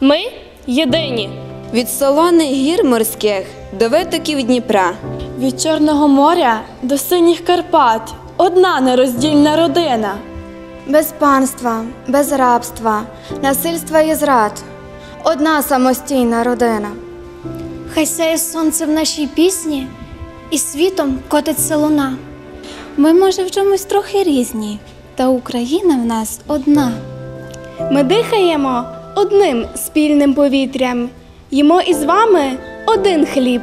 Ми єдині. Від солоних гір морських до витоків Дніпра. Від Чорного моря до синіх Карпат одна нероздільна родина. Без панства, без рабства, насильства і зрад. Одна самостійна родина. Хай сяє сонце в нашій пісні, і світом котиться луна. Ми, може, в чомусь трохи різні, та Україна в нас одна. Ми дихаємо одним спільним повітрям, їмо із вами один хліб.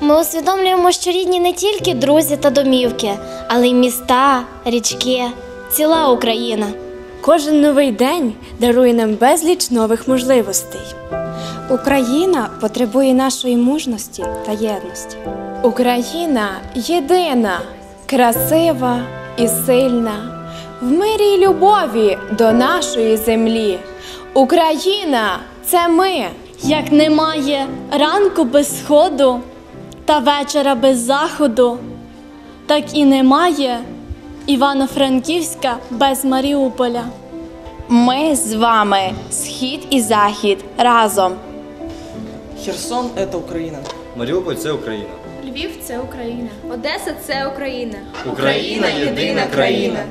Ми усвідомлюємо, що рідні не тільки друзі та домівки, але й міста, річки, ціла Україна. Кожен новий день дарує нам безліч нових можливостей. Україна потребує нашої мужності та єдності. Україна єдина, красива і сильна, в мирі й любові до нашої землі. Україна це ми. Як немає ранку без сходу та вечора без заходу, так і немає Івано-Франківська без Маріуполя. Ми з вами, схід і захід, разом. Херсон это Україна. Маріуполь це Україна. Львів це Україна. Одеса це Україна. Україна єдина країна.